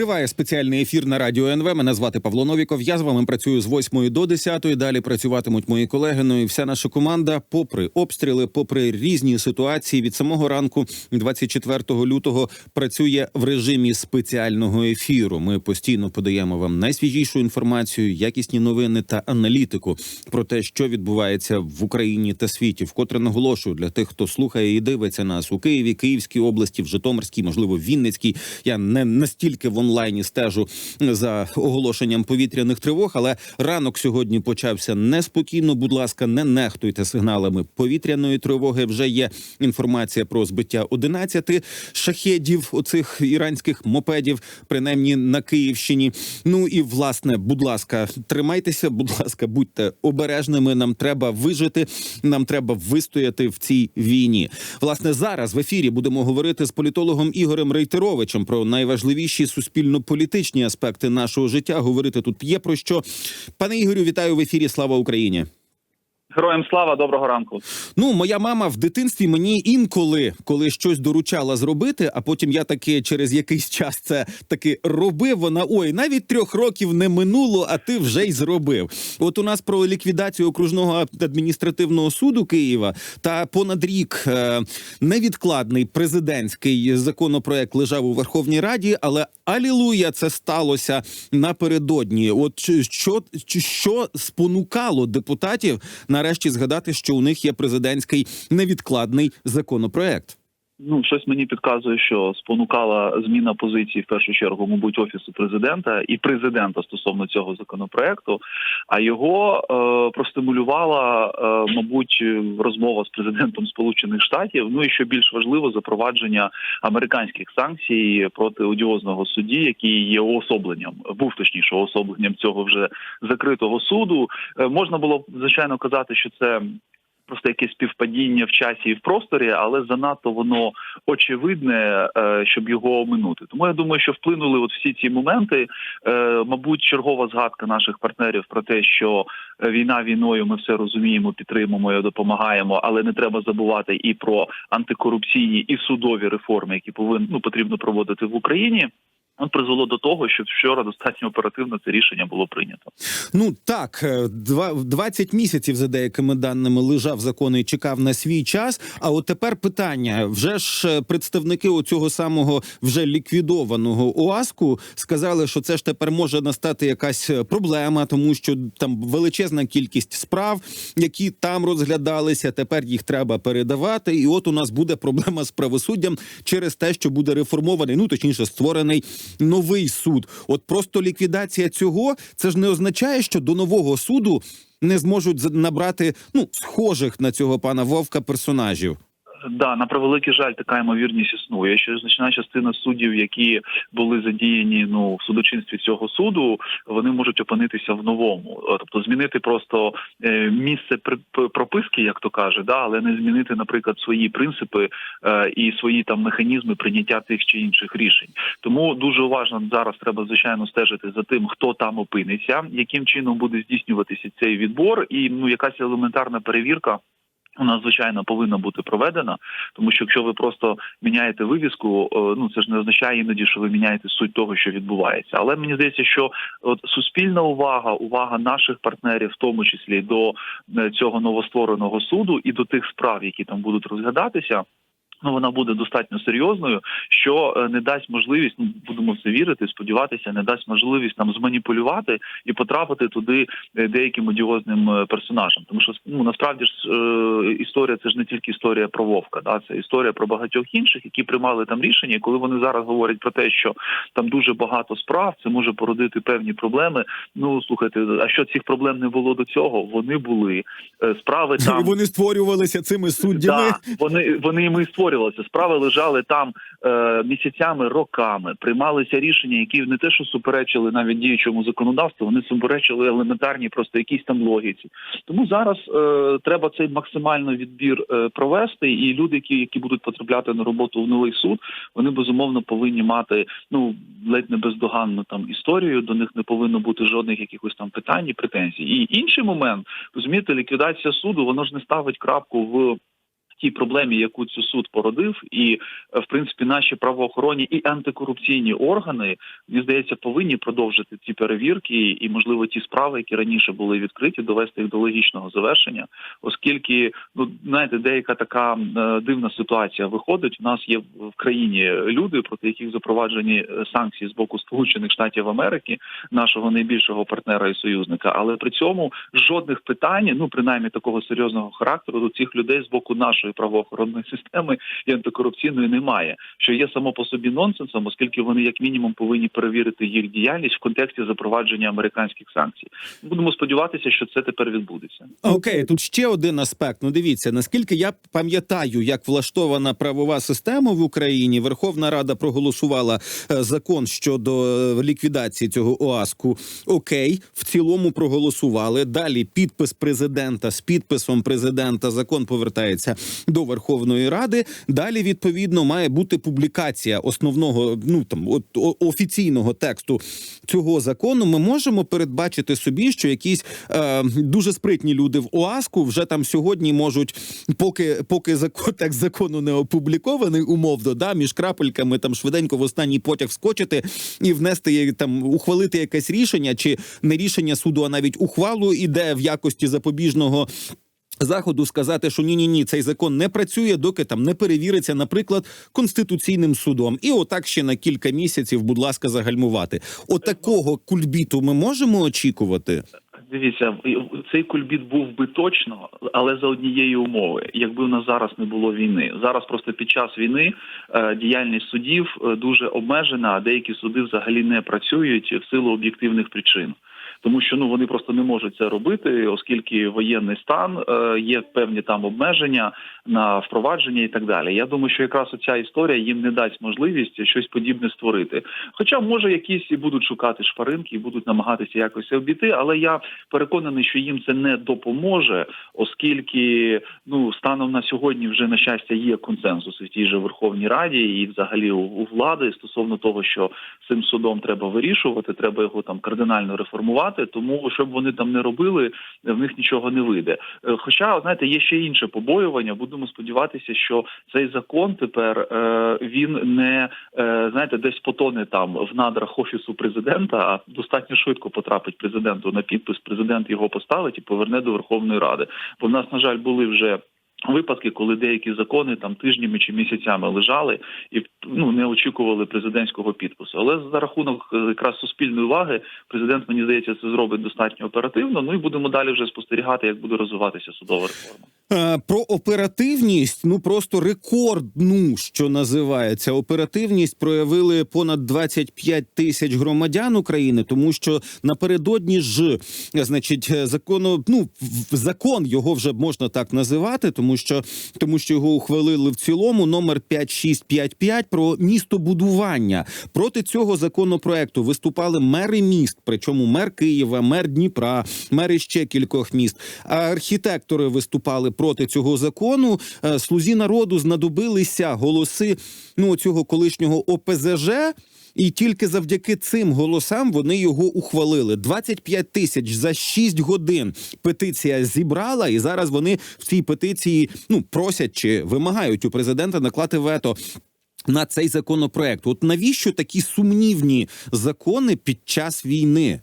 Триває спеціальний ефір на радіо НВ. Мене звати Павло Новіков. Я з вами працюю з 8 до 10. Далі працюватимуть мої колеги. Ну і вся наша команда, попри обстріли, попри різні ситуації, від самого ранку, 24 лютого, працює в режимі спеціального ефіру. Ми постійно подаємо вам найсвіжішу інформацію, якісні новини та аналітику про те, що відбувається в Україні та світі. Вкотре наголошую для тих, хто слухає і дивиться нас у Києві, Київській області, в Житомирській, можливо, Вінницькій. Я не настільки в онлайні стежу за оголошенням повітряних тривог, але ранок сьогодні почався неспокійно. Будь ласка, не нехтуйте сигналами повітряної тривоги. Вже є інформація про збиття 11 шахедів оцих іранських мопедів, принаймні на Київщині. Ну і власне, будь ласка, тримайтеся, будь ласка, будьте обережними. Нам треба вижити, нам треба вистояти в цій війні. Власне, зараз в ефірі будемо говорити з політологом Ігорем Рейтеровичем про найважливіші суспільно-політичні аспекти нашого життя. Говорити тут є про що. Пане Ігорю, вітаю в ефірі. Слава Україні. Героям слава, доброго ранку. Ну, моя мама в дитинстві мені інколи, коли щось доручала зробити, а потім я таки через якийсь час це таки робив. Вона ой, навіть трьох років не минуло, а ти вже й зробив. От у нас про ліквідацію окружного адміністративного суду Києва та понад рік е, невідкладний президентський законопроект лежав у Верховній Раді, але алілуя, це сталося напередодні. От що, що спонукало депутатів нарешті згадати, що у них є президентський невідкладний законопроект. Ну, щось мені підказує, що спонукала зміна позиції в першу чергу, мабуть, офісу президента і президента стосовно цього законопроекту. А його е, простимулювала, е, мабуть, розмова з президентом Сполучених Штатів. Ну і що більш важливо, запровадження американських санкцій проти одіозного судді, який є уособленням, був точніше уособленням цього вже закритого суду. Е, можна було звичайно казати, що це просто якесь співпадіння в часі і в просторі, але занадто воно очевидне, щоб його оминути. Тому я думаю, що вплинули от всі ці моменти. Мабуть, чергова згадка наших партнерів про те, що війна війною ми все розуміємо, підтримуємо і допомагаємо, але не треба забувати і про антикорупційні і судові реформи, які повинні ну, потрібно проводити в Україні. Призвело до того, що вчора достатньо оперативно це рішення було прийнято. Ну так, 20 місяців за деякими даними лежав закон і чекав на свій час. А от тепер питання: вже ж представники оцього самого вже ліквідованого ОАСКу сказали, що це ж тепер може настати якась проблема, тому що там величезна кількість справ, які там розглядалися. Тепер їх треба передавати. І от у нас буде проблема з правосуддям через те, що буде реформований, ну точніше створений новий суд. От просто ліквідація цього це ж не означає, що до нового суду не зможуть набрати ну схожих на цього пана Вовка персонажів. Да, на превеликий жаль, така ймовірність існує. Що значна частина суддів, які були задіяні ну в судочинстві цього суду, вони можуть опинитися в новому, тобто змінити просто е, місце прописки, як то каже, да, але не змінити, наприклад, свої принципи е, і свої там механізми прийняття тих чи інших рішень. Тому дуже уважно зараз треба звичайно стежити за тим, хто там опиниться, яким чином буде здійснюватися цей відбор, і ну якась елементарна перевірка. Вона звичайно повинна бути проведена, тому що якщо ви просто міняєте вивіску, ну це ж не означає іноді, що ви міняєте суть того, що відбувається. Але мені здається, що от суспільна увага, увага наших партнерів, в тому числі до цього новоствореного суду і до тих справ, які там будуть розглядатися. Ну, вона буде достатньо серйозною, що не дасть можливість, ну будемо в це вірити, сподіватися, не дасть можливість нам зманіпулювати і потрапити туди деяким одіозним персонажам. Тому що ну насправді ж е, історія це ж не тільки історія про Вовка, да це історія про багатьох інших, які приймали там рішення. І коли вони зараз говорять про те, що там дуже багато справ, це може породити певні проблеми. Ну слухайте, а що цих проблем не було до цього? Вони були справи там вони створювалися цими суддями. Да, вони вони ми створювали. Справи лежали там е, місяцями, роками. Приймалися рішення, які не те, що суперечили навіть діючому законодавству, вони суперечили елементарні, просто якісь там логіці. Тому зараз е, треба цей максимально відбір е, провести, і люди, які які будуть потрапляти на роботу в новий суд, вони безумовно повинні мати ну ледь не бездоганну там історію. До них не повинно бути жодних якихось там питань і претензій. І інший момент розумієте, ліквідація суду, воно ж не ставить крапку в тій проблемі, яку цю суд породив, і е, в принципі наші правоохоронні і антикорупційні органи мені здається повинні продовжити ці перевірки і, можливо, ті справи, які раніше були відкриті, довести їх до логічного завершення, оскільки ну знаєте, деяка така е, дивна ситуація виходить. У нас є в країні люди, проти яких запроваджені е, санкції з боку Сполучених Штатів Америки, нашого найбільшого партнера і союзника, але при цьому жодних питань, ну принаймні такого серйозного характеру, до цих людей з боку нашої правоохоронної системи і антикорупційної немає, що є само по собі нонсенсом, оскільки вони як мінімум повинні перевірити їх діяльність в контексті запровадження американських санкцій. Будемо сподіватися, що це тепер відбудеться. Окей, тут ще один аспект. Ну, дивіться, наскільки я пам'ятаю, як влаштована правова система в Україні. Верховна Рада проголосувала е, закон щодо е, ліквідації цього ОАСКу. Окей, в цілому проголосували. Далі підпис президента з підписом президента. Закон повертається до Верховної Ради. Далі відповідно має бути публікація основного, ну там от офіційного тексту цього закону. Ми можемо передбачити собі, що якісь е, дуже спритні люди в ОАСКу вже там сьогодні можуть, поки поки закон текст закону не опублікований, умовно, да, між крапельками там швиденько в останній потяг вскочити і внести там ухвалити якесь рішення, чи не рішення суду, а навіть ухвалу іде в якості запобіжного. Заходу сказати, що ні, ні, ні, цей закон не працює, доки там не перевіриться, наприклад, конституційним судом, і отак ще на кілька місяців, будь ласка, загальмувати. Отакого кульбіту ми можемо очікувати. Дивіться, цей кульбіт був би точно, але за однієї умови, якби у нас зараз не було війни. Зараз просто під час війни е, діяльність судів е, дуже обмежена, а деякі суди взагалі не працюють в силу об'єктивних причин. Тому що ну вони просто не можуть це робити, оскільки воєнний стан е, є певні там обмеження на впровадження і так далі. Я думаю, що якраз оця історія їм не дасть можливість щось подібне створити. Хоча може якісь і будуть шукати шпаринки і будуть намагатися якось обійти, але я переконаний, що їм це не допоможе, оскільки ну станом на сьогодні вже на щастя є консенсус в тій же Верховній Раді і взагалі у, у влади стосовно того, що цим судом треба вирішувати, треба його там кардинально реформувати. Тому щоб вони там не робили, в них нічого не вийде. Е, Хоча, знаєте, є ще інше побоювання. Будемо сподіватися, що цей закон тепер е, він не е, знаєте, десь потоне там в надрах офісу президента, а достатньо швидко потрапить президенту на підпис. Президент його поставить і поверне до Верховної Ради. Бо в нас, на жаль, були вже. Випадки, коли деякі закони там тижнями чи місяцями лежали і ну не очікували президентського підпису. Але за рахунок е, якраз суспільної уваги президент мені здається це зробить достатньо оперативно. Ну і будемо далі вже спостерігати, як буде розвиватися судова реформа. Е, Про оперативність, ну просто рекордну, що називається. Оперативність проявили понад 25 тисяч громадян України, тому що напередодні ж, значить, е, закону, ну закон його вже можна так називати, тому що тому що його ухвалили в цілому. Номер 5655 про містобудування. Проти цього законопроекту виступали мери міст, причому мер Києва, мер Дніпра, мери ще кількох міст. Архітектори виступали проти цього закону. Е, Слузі народу знадобилися голоси ну цього колишнього ОПЗЖ. І тільки завдяки цим голосам вони його ухвалили. 25 тисяч за 6 годин петиція зібрала, і зараз вони в цій петиції ну просять чи вимагають у президента наклати вето. На цей законопроект, от навіщо такі сумнівні закони під час війни?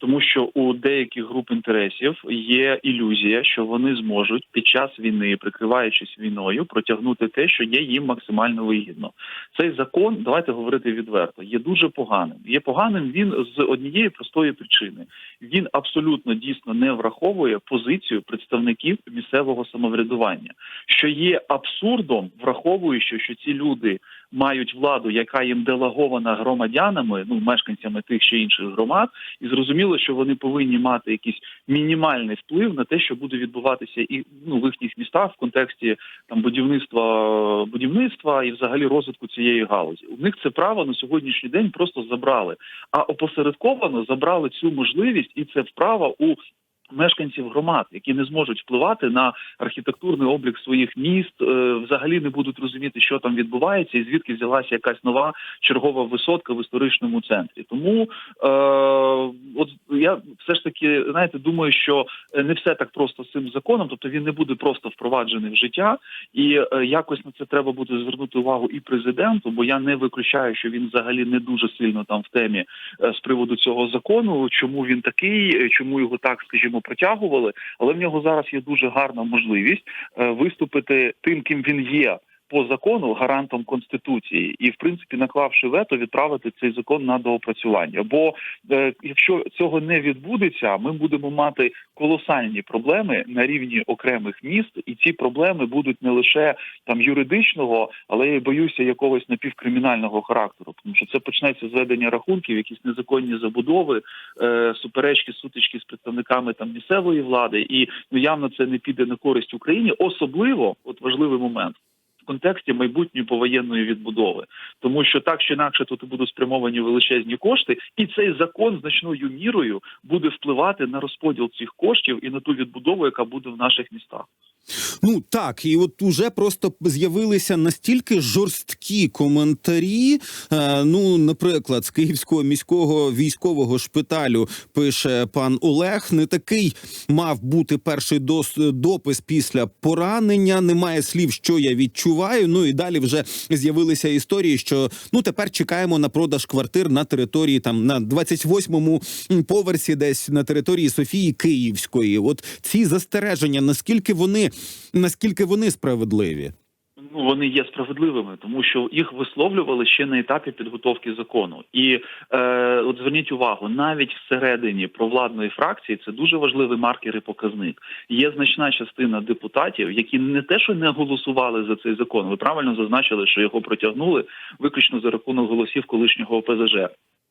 Тому що у деяких груп інтересів є ілюзія, що вони зможуть під час війни, прикриваючись війною, протягнути те, що є їм максимально вигідно. Цей закон, давайте говорити відверто, є дуже поганим. Є поганим він з однієї простої причини. Він абсолютно дійсно не враховує позицію представників місцевого самоврядування, що є абсурдом, враховуючи, що ці люди мають владу, яка їм делагована громадянами, ну мешканцями тих чи інших громад, і зрозуміло, що вони повинні мати якийсь мінімальний вплив на те, що буде відбуватися і ну в їхніх містах в контексті там будівництва будівництва і взагалі розвитку цієї галузі. У них це право на сьогоднішній день просто забрали, а опосередковано забрали цю можливість, і це вправа у Мешканців громад, які не зможуть впливати на архітектурний облік своїх міст, е, взагалі не будуть розуміти, що там відбувається, і звідки взялася якась нова чергова висотка в історичному центрі. Тому е, от я все ж таки знаєте, думаю, що не все так просто з цим законом, тобто він не буде просто впроваджений в життя, і е, якось на це треба буде звернути увагу і президенту, бо я не виключаю, що він взагалі не дуже сильно там в темі е, з приводу цього закону, чому він такий, чому його так, скажімо, протягували. Але в нього зараз є дуже гарна можливість е, виступити тим, ким він є. По закону гарантом конституції, і в принципі, наклавши вето, відправити цей закон на доопрацювання. Бо е, якщо цього не відбудеться, ми будемо мати колосальні проблеми на рівні окремих міст, і ці проблеми будуть не лише там юридичного, але я боюся якогось напівкримінального характеру, тому що це почнеться з ведення рахунків, якісь незаконні забудови, е, суперечки, сутички з представниками там місцевої влади, і ну явно це не піде на користь Україні, особливо от важливий момент. Контексті майбутньої повоєнної відбудови, тому що так чи інакше тут будуть спрямовані величезні кошти, і цей закон значною мірою буде впливати на розподіл цих коштів і на ту відбудову, яка буде в наших містах. Ну так, і от уже просто з'явилися настільки жорсткі коментарі. Е, ну, наприклад, з Київського міського військового шпиталю пише пан Олег. Не такий мав бути перший дос, допис після поранення. Немає слів, що я відчуваю. Ну і далі вже з'явилися історії, що ну тепер чекаємо на продаж квартир на території там на 28-му поверсі, десь на території Софії Київської. От ці застереження, наскільки вони наскільки вони справедливі? Ну вони є справедливими, тому що їх висловлювали ще на етапі підготовки закону. І е, от зверніть увагу, навіть всередині провладної фракції це дуже важливий маркер і показник. Є значна частина депутатів, які не те, що не голосували за цей закон. Ви правильно зазначили, що його протягнули виключно за рахунок голосів колишнього ОПЗЖ.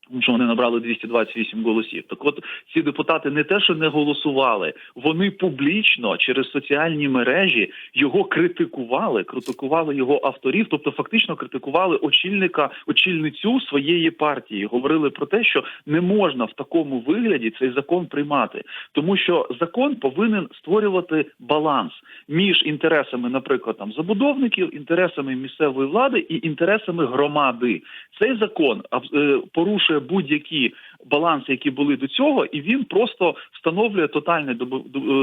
Тому що вони набрали 228 голосів. Так, от ці депутати не те, що не голосували, вони публічно через соціальні мережі його критикували, критикували його авторів, тобто фактично критикували очільника, очільницю своєї партії. Говорили про те, що не можна в такому вигляді цей закон приймати, тому що закон повинен створювати баланс між інтересами, наприклад, там забудовників, інтересами місцевої влади і інтересами громади. Цей закон е, будь-які баланси, які були до цього, і він просто встановлює тотальне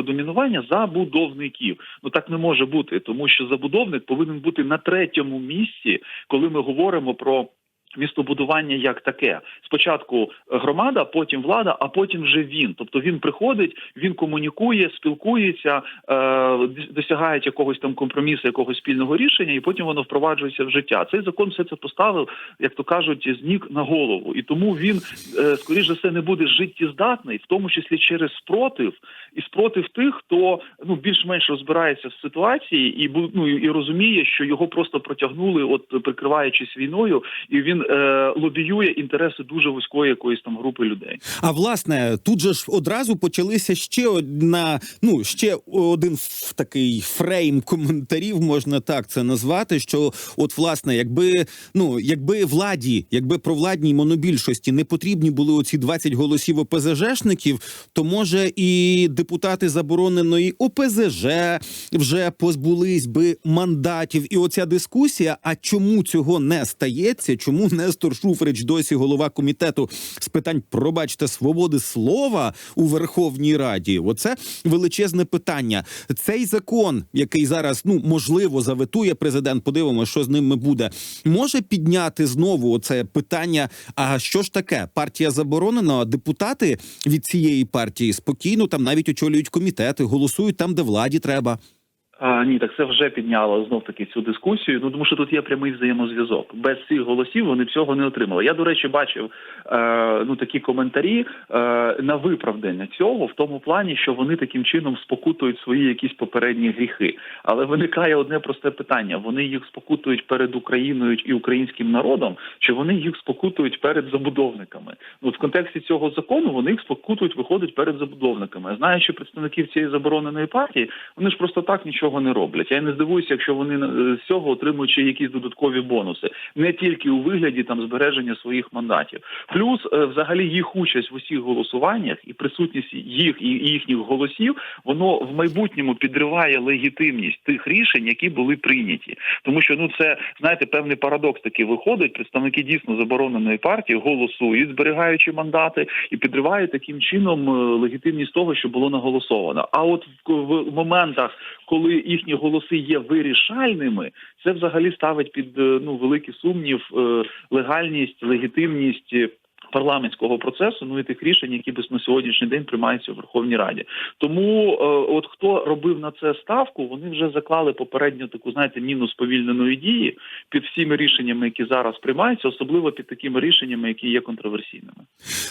домінування забудовників. Ну так не може бути, тому що забудовник повинен бути на третьому місці, коли ми говоримо про. Містобудування як таке спочатку громада, потім влада, а потім вже він. Тобто він приходить, він комунікує, спілкується, е, досягає якогось там компромісу, якогось спільного рішення, і потім воно впроваджується в життя. Цей закон все це поставив, як то кажуть, з ніг на голову, і тому він е, скоріш за все не буде життєздатний, в тому числі через спротив і спротив тих, хто ну більш-менш розбирається в ситуації і ну, і розуміє, що його просто протягнули, от прикриваючись війною, і він е, лобіює інтереси дуже вузької якоїсь там групи людей. А власне, тут же ж одразу почалися ще одна, ну ще один такий фрейм коментарів, можна так це назвати. Що, от, власне, якби ну якби владі, якби провладній монобільшості не потрібні були оці 20 голосів ОПЗЖшників, то може і депутати забороненої ОПЗЖ вже позбулись би мандатів. І оця дискусія. А чому цього не стається? Чому Нестор Шуфрич досі голова комітету з питань пробачте свободи слова у Верховній Раді? Оце величезне питання. Цей закон, який зараз ну можливо заветує президент, подивимося, що з ними буде, може підняти знову оце питання. А що ж таке? Партія заборонена, депутати від цієї партії спокійно там навіть очолюють комітети, голосують там, де владі треба. А, Ні, так це вже підняло знов таки цю дискусію. Ну тому що тут є прямий взаємозв'язок. Без цих голосів вони цього не отримали. Я до речі бачив е, ну такі коментарі е, на виправдання цього в тому плані, що вони таким чином спокутують свої якісь попередні гріхи. Але виникає одне просте питання: вони їх спокутують перед Україною і українським народом, чи вони їх спокутують перед забудовниками? Ну в контексті цього закону вони їх спокутують, виходить перед забудовниками. Знаючи представників цієї забороненої партії, вони ж просто так нічого нічого не роблять. Я не здивуюся, якщо вони е, з цього отримують ще якісь додаткові бонуси, не тільки у вигляді там збереження своїх мандатів. Плюс, е, взагалі, їх участь в усіх голосуваннях і присутність їх і їхніх голосів, воно в майбутньому підриває легітимність тих рішень, які були прийняті. Тому що ну це знаєте, певний парадокс такий виходить. Представники дійсно забороненої партії голосують, зберігаючи мандати, і підривають таким чином е, легітимність того, що було наголосовано. А от в, в моментах, коли їхні голоси є вирішальними, це взагалі ставить під е, ну великий сумнів е, легальність, легітимність. Парламентського процесу, ну і тих рішень, які без на сьогоднішній день приймаються у Верховній Раді. Тому е, от хто робив на це ставку, вони вже заклали попередню таку, знаєте, міну сповільненої дії під всіми рішеннями, які зараз приймаються, особливо під такими рішеннями, які є контроверсійними.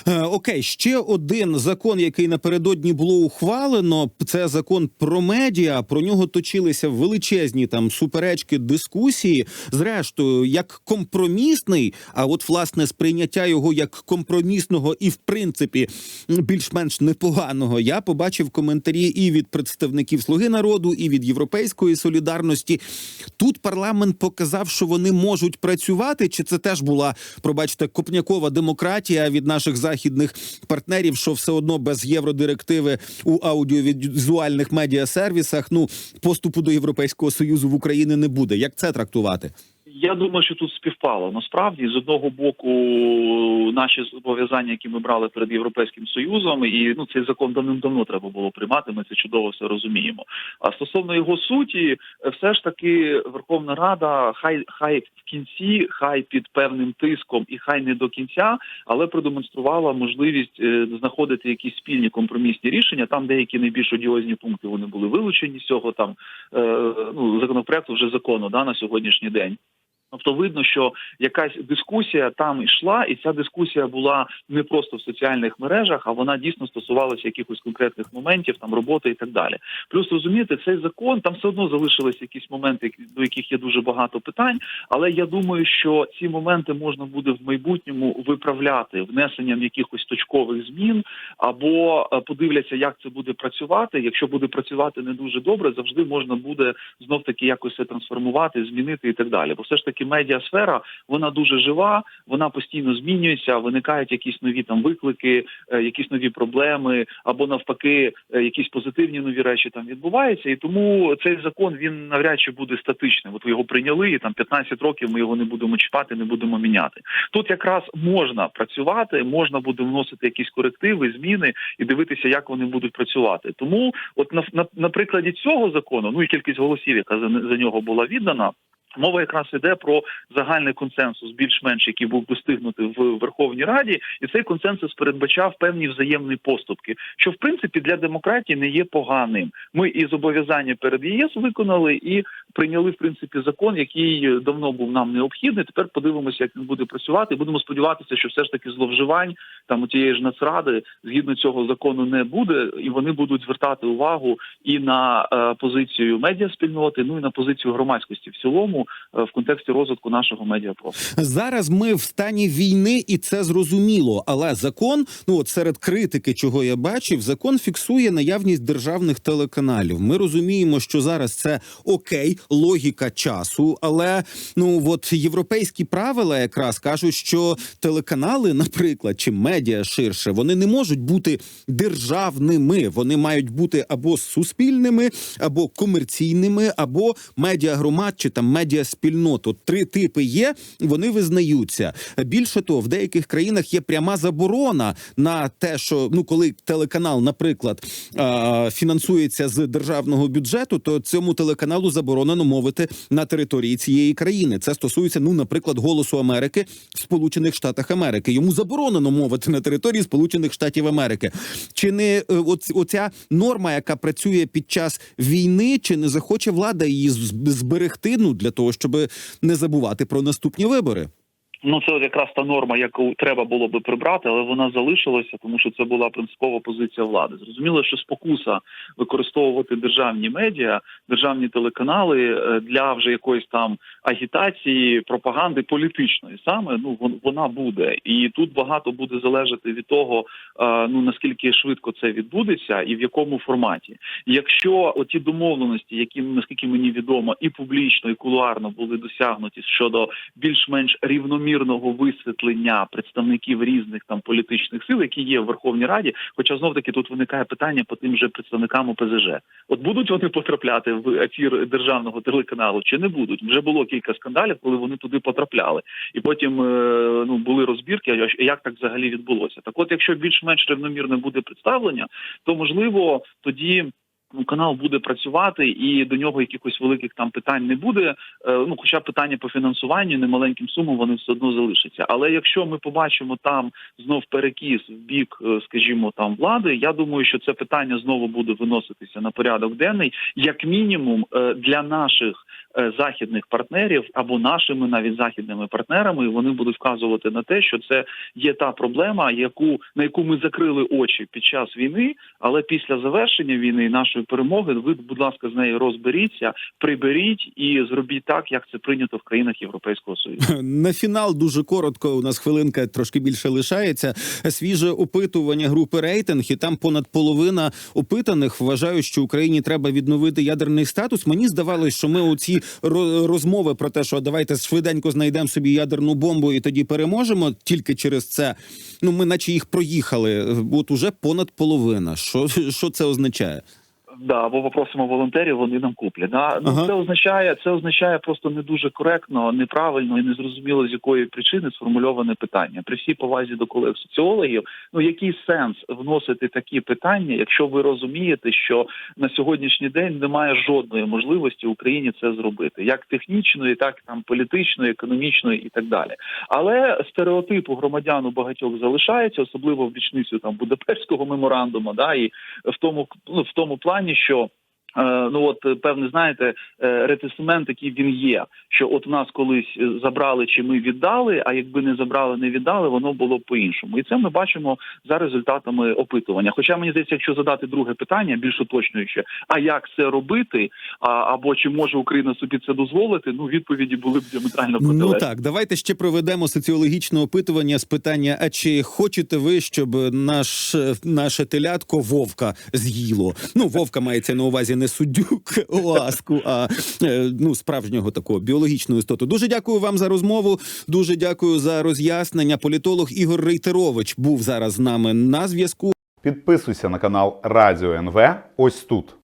Е, Окей, ще один закон, який напередодні було ухвалено. Це закон про медіа. Про нього точилися величезні там суперечки, дискусії. Зрештою, як компромісний, а от власне сприйняття його як компромісного і в принципі більш-менш непоганого. Я побачив коментарі і від представників Слуги народу, і від Європейської солідарності. Тут парламент показав, що вони можуть працювати. Чи це теж була, пробачте, копнякова демократія від наших західних партнерів, що все одно без євродирективи у аудіовізуальних медіасервісах ну поступу до Європейського союзу в Україні не буде. Як це трактувати? Я думаю, що тут співпало. Насправді, з одного боку, наші зобов'язання, які ми брали перед європейським союзом, і ну цей закон давним-давно треба було приймати. Ми це чудово все розуміємо. А стосовно його суті, все ж таки Верховна Рада, хай хай в кінці, хай під певним тиском, і хай не до кінця, але продемонструвала можливість е, знаходити якісь спільні компромісні рішення. Там деякі найбільш одіозні пункти вони були вилучені з цього там е, ну законопроекту вже закону да на сьогоднішній день. Тобто видно, що якась дискусія там йшла, і ця дискусія була не просто в соціальних мережах, а вона дійсно стосувалася якихось конкретних моментів, там роботи і так далі. Плюс розумієте, цей закон там все одно залишились якісь моменти, до яких є дуже багато питань. Але я думаю, що ці моменти можна буде в майбутньому виправляти внесенням якихось точкових змін, або е, подивляться, як це буде працювати. Якщо буде працювати не дуже добре, завжди можна буде знов таки якось це трансформувати, змінити і так далі. Бо все ж таки медіасфера вона дуже жива, вона постійно змінюється, виникають якісь нові там виклики, е, якісь нові проблеми, або навпаки, е, якісь позитивні нові речі там відбуваються. І тому цей закон він навряд чи буде статичним. От ви його прийняли, і там 15 років ми його не будемо чіпати, не будемо міняти. Тут якраз можна працювати, можна буде вносити якісь корективи, зміни і дивитися, як вони будуть працювати. Тому, от на, на, на прикладі цього закону, ну і кількість голосів, яка за, за нього була віддана. Мова якраз іде про загальний консенсус, більш-менш який був достигнутий в Верховній Раді, і цей консенсус передбачав певні взаємні поступки, що в принципі для демократії не є поганим. Ми і зобов'язання перед ЄС виконали, і прийняли в принципі закон, який давно був нам необхідний. Тепер подивимося, як він буде працювати. Будемо сподіватися, що все ж таки зловживань там у тієї ж нацради згідно цього закону не буде, і вони будуть звертати увагу і на е, позицію медіаспільноти, ну і на позицію громадськості в цілому е, в контексті розвитку нашого медіапростору. Зараз ми в стані війни, і це зрозуміло. Але закон, ну от серед критики, чого я бачив, закон фіксує наявність державних телеканалів. Ми розуміємо, що зараз це окей, логіка часу, але ну от європейські правила якраз кажуть, що телеканали, наприклад, чи медіа ширше, вони не можуть бути державними. Вони мають бути або суспільними, або комерційними, або медіагромад, чи там медіаспільнот. От Три типи є, вони визнаються. Більше того, в деяких країнах є пряма заборона на те, що ну коли телеканал, наприклад, фінансується з державного бюджету, то цьому телеканалу заборонено мовити на території цієї країни. Це стосується, ну, наприклад, голосу Америки в Сполучених Штатах Америки. Йому заборонено мовити на території Сполучених Штатів Америки. Чи не е, оця норма, яка працює під час війни, чи не захоче влада її зберегти? Ну для того, щоб не забувати про наступні вибори? Ну, це якраз та норма, яку треба було би прибрати, але вона залишилася, тому що це була принципова позиція влади. Зрозуміло, що спокуса використовувати державні медіа, державні телеканали е, для вже якоїсь там агітації, пропаганди політичної саме ну вон- вона буде, і тут багато буде залежати від того, е, ну наскільки швидко це відбудеться, і в якому форматі. Якщо оті домовленості, які наскільки мені відомо, і публічно, і кулуарно були досягнуті щодо більш-менш рівномірного висвітлення представників різних там політичних сил, які є в Верховній Раді. Хоча знов таки тут виникає питання по тим же представникам ОПЗЖ. От будуть вони потрапляти в ефір державного телеканалу чи не будуть? Вже було кілька скандалів, коли вони туди потрапляли, і потім е, ну були розбірки. як так взагалі відбулося? Так, от, якщо більш-менш рівномірне буде представлення, то можливо тоді. Ну, канал буде працювати, і до нього якихось великих там питань не буде. Е, ну, хоча питання по фінансуванню немаленьким сумам вони все одно залишаться. Але якщо ми побачимо там знов перекіс в бік, е, скажімо, там влади, я думаю, що це питання знову буде виноситися на порядок денний, як мінімум е, для наших західних партнерів або нашими навіть західними партнерами. Вони будуть вказувати на те, що це є та проблема, яку на яку ми закрили очі під час війни, але після завершення війни нашої перемоги, ви, будь ласка, з нею розберіться, приберіть і зробіть так, як це прийнято в країнах Європейського союзу. На фінал дуже коротко. У нас хвилинка трошки більше лишається. Свіже опитування групи рейтинг, і там понад половина опитаних вважають, що Україні треба відновити ядерний статус. Мені здавалось, що ми оці ро- розмови про те, що давайте швиденько знайдемо собі ядерну бомбу і тоді переможемо. Тільки через це. Ну ми, наче їх проїхали. От уже понад половина. Що, що це означає? Да, або попросимо волонтерів, вони нам куплять. Да? Ну Ага. це означає, це означає просто не дуже коректно, неправильно і незрозуміло з якої причини сформульоване питання. При всій повазі до колег соціологів, ну який сенс вносити такі питання, якщо ви розумієте, що на сьогоднішній день немає жодної можливості Україні це зробити, як технічної, так там політичної, економічної і так далі. Але стереотип у громадян у багатьох залишається, особливо в річницю там Будапештського меморандуму, да і в тому ну, в тому плані, що. Е, Ну от е, певне, знаєте, е, ретисмент, який він є, що от нас колись забрали чи ми віддали, а якби не забрали, не віддали, воно було б по-іншому. І це ми бачимо за результатами опитування. Хоча мені здається, якщо задати друге питання, більш уточнююче, а як це робити, а, або чи може Україна собі це дозволити, ну відповіді були б діаметрально Ну так, давайте ще проведемо соціологічне опитування з питання: а чи хочете ви, щоб наш наше телятко вовка з'їло? Ну, вовка мається на увазі не суддю ласку, а е, ну справжнього такого біологічного істоту. Дуже дякую вам за розмову. Дуже дякую за роз'яснення. Політолог Ігор Рейтерович був зараз з нами на зв'язку. Підписуйся на канал Радіо НВ ось тут.